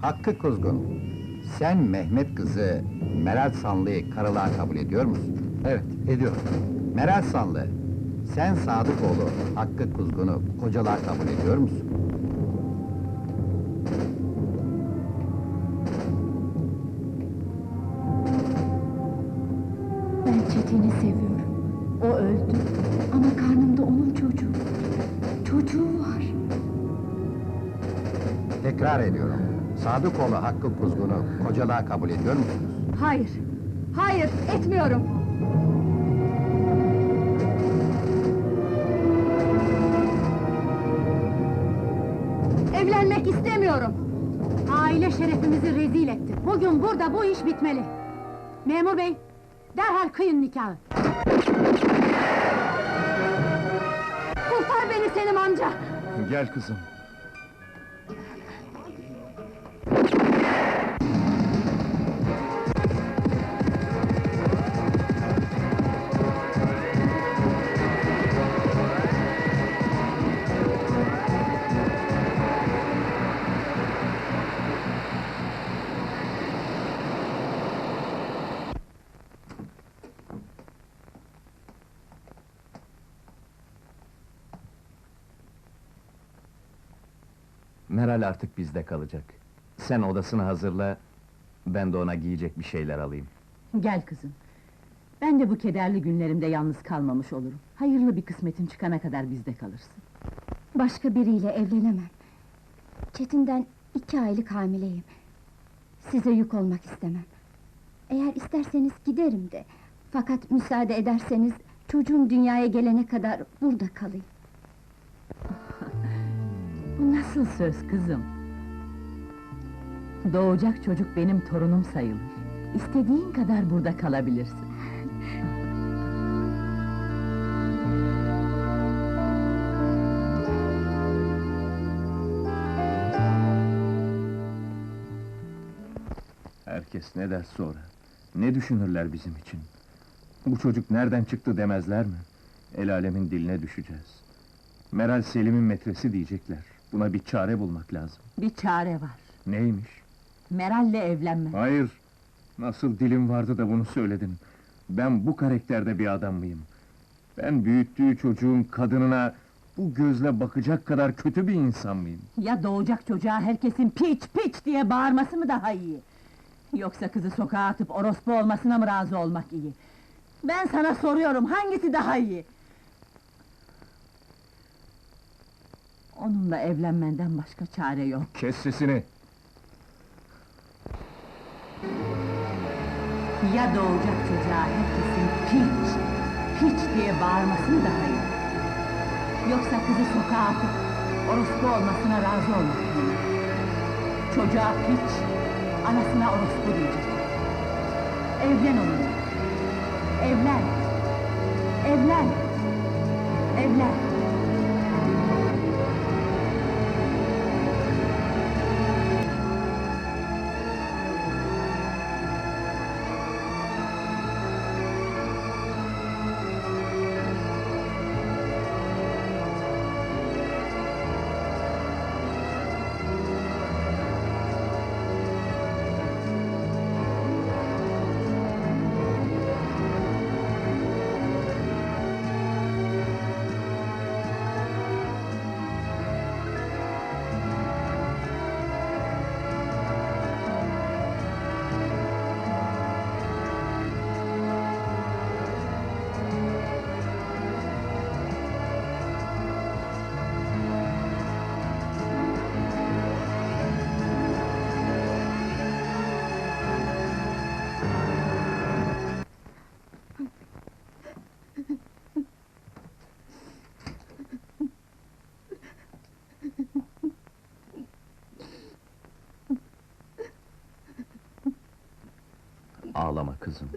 Hakkı Kuzgun, sen Mehmet kızı Meral Sanlı'yı karılığa kabul ediyor musun? Evet, ediyorum. Meral Sanlı, sen Sadıkoğlu Hakkı Kuzgun'u kocalığa kabul ediyor musun? Ben Çetin'i seviyorum. O öldü. Ama karnımda onun çocuğu. Çocuğu var. Tekrar ediyorum. Sadıkoğlu Hakkı Kuzgun'u kocalığa kabul ediyor musunuz? Hayır. Hayır, etmiyorum. Evlenmek istemiyorum. Aile şerefimizi rezil etti. Bugün burada bu iş bitmeli. Memur bey, derhal kıyın nikahı. Kurtar beni Selim amca! Gel kızım. Meral artık bizde kalacak. Sen odasını hazırla, ben de ona giyecek bir şeyler alayım. Gel kızım. Ben de bu kederli günlerimde yalnız kalmamış olurum. Hayırlı bir kısmetin çıkana kadar bizde kalırsın. Başka biriyle evlenemem. Çetin'den iki aylık hamileyim. Size yük olmak istemem. Eğer isterseniz giderim de. Fakat müsaade ederseniz çocuğum dünyaya gelene kadar burada kalayım. Nasıl söz kızım? Doğacak çocuk benim torunum sayılır. İstediğin kadar burada kalabilirsin. Herkes ne der sonra? Ne düşünürler bizim için? Bu çocuk nereden çıktı demezler mi? El alemin diline düşeceğiz. Meral Selim'in metresi diyecekler. Buna bir çare bulmak lazım. Bir çare var. Neymiş? Meral'le evlenme. Hayır! Nasıl dilim vardı da bunu söyledin? Ben bu karakterde bir adam mıyım? Ben büyüttüğü çocuğun kadınına bu gözle bakacak kadar kötü bir insan mıyım? Ya doğacak çocuğa herkesin piç piç diye bağırması mı daha iyi? Yoksa kızı sokağa atıp orospu olmasına mı razı olmak iyi? Ben sana soruyorum, hangisi daha iyi? Onunla evlenmenden başka çare yok. Kes sesini! Ya doğacak çocuğa herkesin piç, piç diye bağırması mı daha iyi? Yoksa kızı sokağa atıp orospu olmasına razı olmak mı? Çocuğa piç, anasına orospu diyecek. Evlen onunla. Evlen. Evlen. Evlen. Ağlama kızım.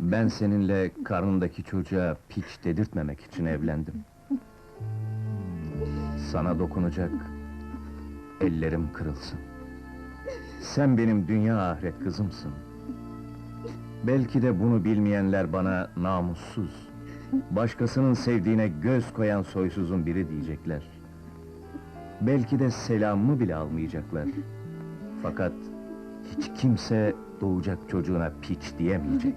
Ben seninle karnındaki çocuğa piç dedirtmemek için evlendim. Sana dokunacak ellerim kırılsın. Sen benim dünya ahiret kızımsın. Belki de bunu bilmeyenler bana namussuz, başkasının sevdiğine göz koyan soysuzun biri diyecekler. Belki de selamımı bile almayacaklar. Fakat hiç kimse doğacak çocuğuna piç diyemeyecek.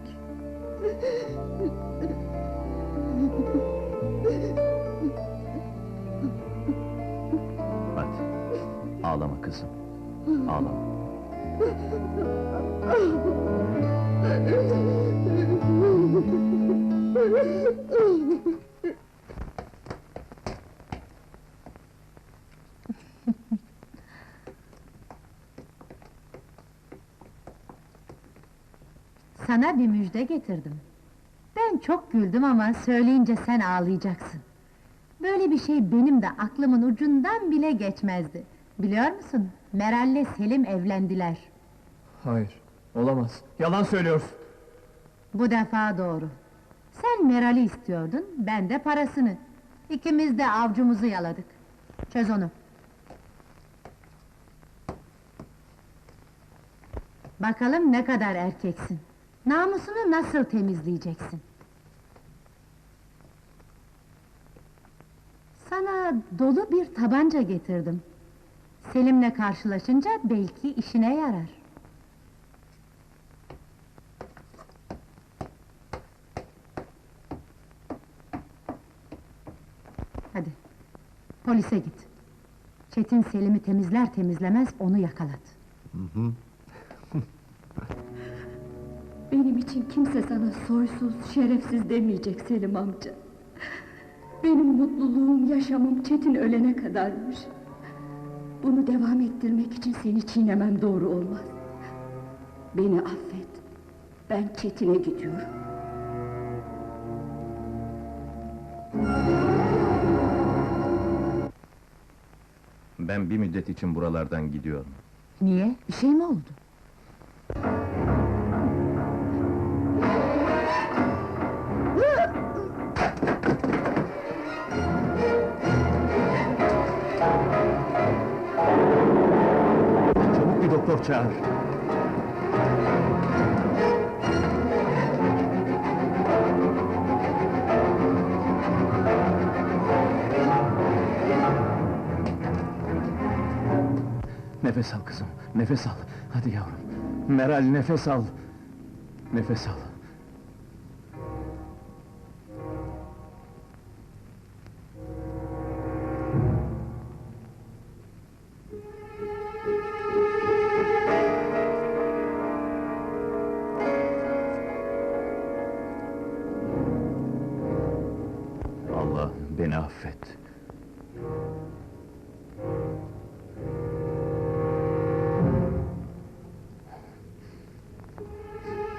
Hadi, ağlama kızım, ağlama. Sana bir müjde getirdim. Ben çok güldüm ama söyleyince sen ağlayacaksın. Böyle bir şey benim de aklımın ucundan bile geçmezdi. Biliyor musun? Meral'le Selim evlendiler. Hayır, olamaz. Yalan söylüyorsun. Bu defa doğru. Sen Meral'i istiyordun, ben de parasını. İkimiz de avcumuzu yaladık. Çöz onu. Bakalım ne kadar erkeksin. Namusunu nasıl temizleyeceksin? Sana dolu bir tabanca getirdim. Selim'le karşılaşınca belki işine yarar. Hadi, polise git. Çetin Selim'i temizler temizlemez onu yakalat. Benim için kimse sana soysuz, şerefsiz demeyecek Selim amca. Benim mutluluğum, yaşamım Çetin ölene kadarmış. Bunu devam ettirmek için seni çiğnemem doğru olmaz. Beni affet. Ben Çetin'e gidiyorum. Ben bir müddet için buralardan gidiyorum. Niye? Bir şey mi oldu? Çağır. Nefes al kızım, nefes al. Hadi yavrum. Meral nefes al. Nefes al. Beni affet.